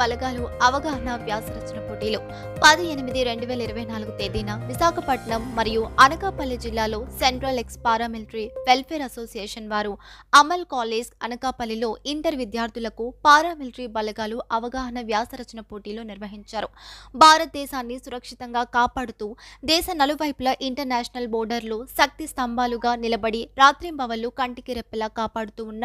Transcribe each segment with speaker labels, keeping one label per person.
Speaker 1: బలగాలు అవగాహన వ్యాసరచన పోటీలు. పది ఎనిమిది రెండు వేల ఇరవై నాలుగు తేదీన విశాఖపట్నం మరియు అనకాపల్లి జిల్లాలో central ex paramilitary welfare association వారు అమల్ కాలేజ్ అనకాపల్లిలో ఇంటర్ విద్యార్థులకు పారామిలిటరీ బలగాలు అవగాహన వ్యాసరచన పోటీలు నిర్వహించారు. భారతదేశాన్ని సురక్షితంగా కాపాడుతూ దేశ నలువైపులా ఇంటర్నేషనల్ బోర్డర్లు శక్తి స్తంభాలుగా నిలబడి రాత్రింబవళ్ళు కంటికి రెప్పలా కాపాడుతూ ఉన్న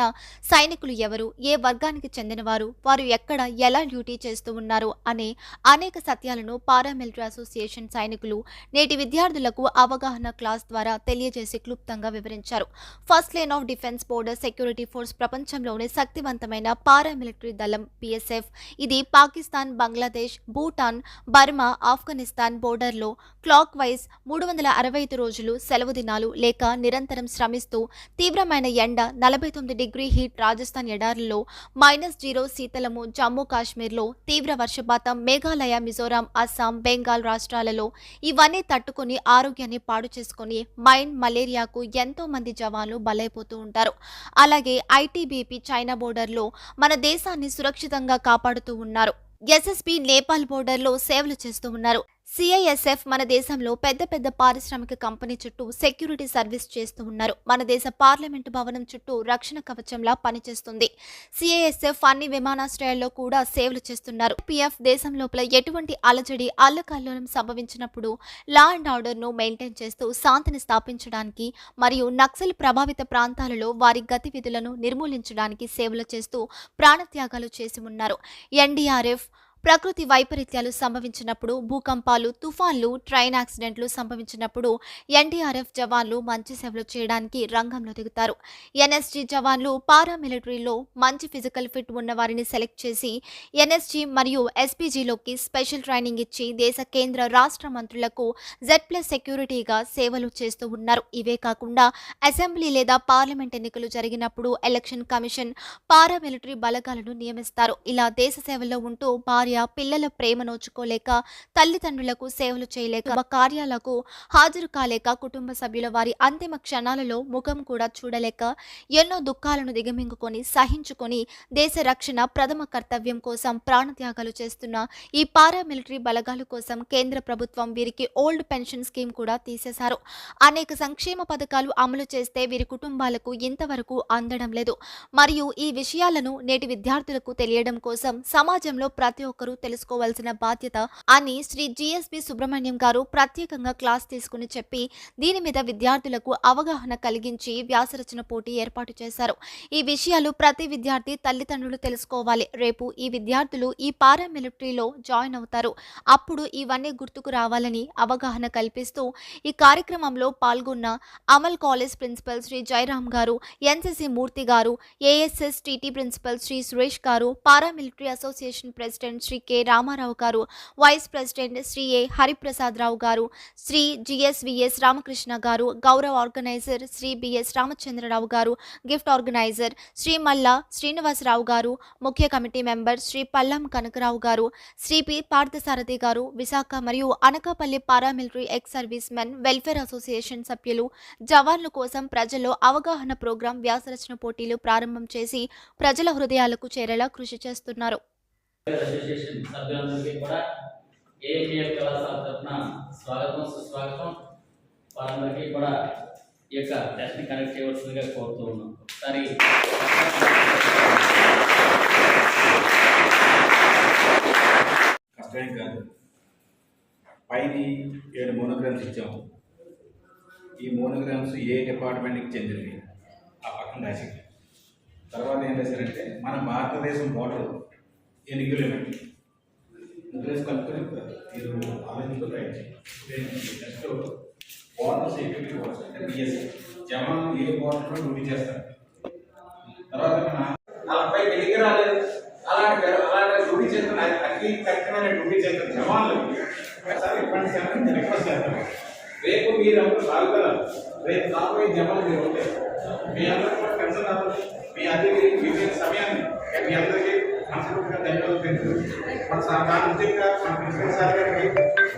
Speaker 1: సైనికులు ఎవరు ఏ వర్గానికి చెందినవారు వారు ఎక్కడ ఎలా డ్యూటీ చేస్తూ ఉన్నారు అనే అనేక సత్యాలను పారామిలిటరీ అసోసియేషన్ సైనికులు నేటి విద్యార్థులకు అవగాహన క్లాస్ ద్వారా తెలియజేసి క్లుప్తంగా వివరించారు. First line of defence border security force ప్రపంచంలోనే శక్తివంతమైన పారామిలిటరీ దళం పిఎస్ఎఫ్. ఇది పాకిస్తాన్ బంగ్లాదేశ్ భూటాన్ బర్మా ఆఫ్ఘనిస్తాన్ బోర్డర్లో క్లాక్ వైజ్ మూడు వందల అరవై ఐదు రోజులు సెలవు దినాలు లేక నిరంతరం శ్రమిస్తూ తీవ్రమైన ఎండ నలభై తొమ్మిది డిగ్రీ హీట్ రాజస్థాన్ ఎడారుల్లో మైనస్ జీరో శీతలము జమ్మూ కాశ్మీర్లో తీవ్ర వర్షపాతం మేఘాలయ మిజోరాం అస్సాం బెంగాల్ రాష్ట్రాలలో ఇవన్నీ తట్టుకొని ఆరోగ్యాన్ని పాడు చేసుకుని మైండ్ మలేరియాకు ఎంతో మంది జవాన్లు బలైపోతూ ఉంటారు. అలాగే ఐటీబీపీ చైనా బోర్డర్లో మన దేశాన్ని సురక్షితంగా కాపాడుతూ ఉన్నారు. ఎస్ఎస్పీ నేపాల్ బోర్డర్లో సేవలు చేస్తూ ఉన్నారు. సిఐఎస్ఎఫ్ మన దేశంలో పెద్ద పెద్ద పారిశ్రామిక కంపెనీ చుట్టూ సెక్యూరిటీ సర్వీస్ చేస్తూ ఉన్నారు. మన దేశ పార్లమెంటు భవనం చుట్టూ రక్షణ కవచంలా పనిచేస్తుంది. సిఐఎస్ఎఫ్ అన్ని విమానాశ్రయాల్లో కూడా సేవలు చేస్తున్నారు. పిఎఫ్ దేశం లోపల ఎటువంటి అలజడి అల్లకల్లోలం సంభవించినప్పుడు లా అండ్ ఆర్డర్ను మెయింటైన్ చేస్తూ శాంతిని స్థాపించడానికి మరియు నక్సల్ ప్రభావిత ప్రాంతాలలో వారి గతివిధులను నిర్మూలించడానికి సేవలు చేస్తూ ప్రాణత్యాగాలు చేసి ఉన్నారు. ఎన్డీఆర్ఎఫ్ ప్రకృతి వైపరీత్యాలు సంభవించినప్పుడు భూకంపాలు తుఫాన్లు ట్రైన్ యాక్సిడెంట్లు సంభవించినప్పుడు ఎన్డీఆర్ఎఫ్ జవాన్లు మంచి సేవలు చేయడానికి రంగంలో దిగుతారు. ఎన్ఎస్జీ జవాన్లు పారామిలిటరీలో మంచి ఫిజికల్ ఫిట్ ఉన్న వారిని సెలెక్ట్ చేసి ఎన్ఎస్జీ మరియు ఎస్పీజీలోకి స్పెషల్ ట్రైనింగ్ ఇచ్చి దేశ కేంద్ర రాష్ట్ర మంత్రులకు జెడ్ ప్లస్ సెక్యూరిటీగా సేవలు చేస్తూ ఉన్నారు. ఇవే కాకుండా అసెంబ్లీ లేదా పార్లమెంట్ ఎన్నికలు జరిగినప్పుడు ఎలక్షన్ కమిషన్ పారామిలిటరీ బలగాలను నియమిస్తారు. ఇలా దేశ సేవలో ఉంటూ భార్య పిల్లల ప్రేమ నోచుకోలేక తల్లిదండ్రులకు సేవలు చేయలేక కార్యాలకు హాజరు కాలేక కుటుంబ సభ్యుల వారి అంతిమ క్షణాలలో ముఖం కూడా చూడలేక ఎన్నో దుఃఖాలను దిగమింగుకొని సహించుకొని దేశ రక్షణ ప్రథమ కర్తవ్యం కోసం ప్రాణత్యాగాలు చేస్తున్న ఈ పారామిలిటరీ బలగాల కోసం కేంద్ర ప్రభుత్వం వీరికి ఓల్డ్ పెన్షన్ స్కీమ్ కూడా తీసేశారు. అనేక సంక్షేమ పథకాలు అమలు చేస్తే వీరి కుటుంబాలకు ఇంతవరకు అందడం లేదు. మరియు ఈ విషయాలను నేటి విద్యార్థులకు తెలియడం కోసం సమాజంలో ప్రతి ఒక్కరూ తెలుసుకోవాల్సిన బాధ్యత అని శ్రీ జిఎస్బి సుబ్రహ్మణ్యం గారు ప్రత్యేకంగా క్లాస్ తీసుకుని చెప్పి దీని మీద విద్యార్థులకు అవగాహన కలిగించి వ్యాసరచన పోటీ ఏర్పాటు చేశారు. ఈ విషయాలు ప్రతి విద్యార్థి తల్లిదండ్రులు తెలుసుకోవాలి. రేపు ఈ విద్యార్థులు ఈ పారామిలిటరీలో జాయిన్ అవుతారు. అప్పుడు ఇవన్నీ గుర్తుకు రావాలని అవగాహన కల్పిస్తూ ఈ కార్యక్రమంలో పాల్గొన్న Amal college principal Shri Jayaram garu NCC Murthy garu ASS TT principal Shri Suresh garu paramilitary association president Shri K Ramarao garu vice president Shri A Hariprasad Rao garu Shri GSVS Ramakrishna గారు గౌరవ organiser Shri BS Ramachandra Rao గారు gift organiser Shri మల్లా శ్రీనివాసరావు గారు ముఖ్య committee member Shri Pallam Kanakarao garu Shri P Parthasarathi garu Visakha మరియు Anakapalli paramilitary ex servicemen welfare association సభ్యులు జవాన్ల కోసం ప్రజల్లో అవగాహన ప్రోగ్రాం వ్యాసరచన పోటీలు ప్రారంభం చేసి ప్రజల హృదయాలకు చేరేలా కృషి చేస్తున్నారు.
Speaker 2: అసోసియేషన్ సభ్యులందరికీ కూడా ఏపీఎఫ్ కళాశాల తరఫున స్వాగతం సుస్వాగతం. వారందరికీ కూడా ఈ యొక్క టెస్ట్ని కనెక్ట్ చేయవలసిందిగా కోరుతూ ఉన్నాం. ఒకసారి
Speaker 3: కష్టమేం కాదు. పైన ఏడు మోనోగ్రామ్స్ ఇచ్చాము. ఈ మోనోగ్రామ్స్ ఏ డిపార్ట్మెంట్కి చెందినవి? ఆ పక్కన రాసి. తర్వాత ఏం రాశారంటే మన భారతదేశం బోర్డర్ ఎన్ని కిలోమీటర్లు ముగ్గురేసి కలుపుకొని మీరు ట్రై చేయండి నెక్స్ట్ బోర్డర్ సెక్యూరిటీ ఫోర్స్ అంటే బిఎస్ఎఫ్ జవాన్లు ఏ బోర్డర్లో డ్యూటీ చేస్తారు తర్వాత
Speaker 4: నలభై వెలిగి రాలేదు. అలాంటి అలాంటి డ్యూటీ చేస్తున్న అతి కఠినమైన డ్యూటీ చేస్తున్న జవాన్లు
Speaker 3: ఒకసారి ఇప్పటి సార్ రిక్వెస్ట్ చేస్తాను.
Speaker 4: రేపు మీరు అందరూ సాగుతారు. రేపు కాబోయే జవాన్లు మీరు ఉంటాయి మనస్ఫూర్తిగా ధన్యవాదాలు. తెలుసు మన ముఖ్యంగా మన ప్రిన్సిపల్ సార్ గారికి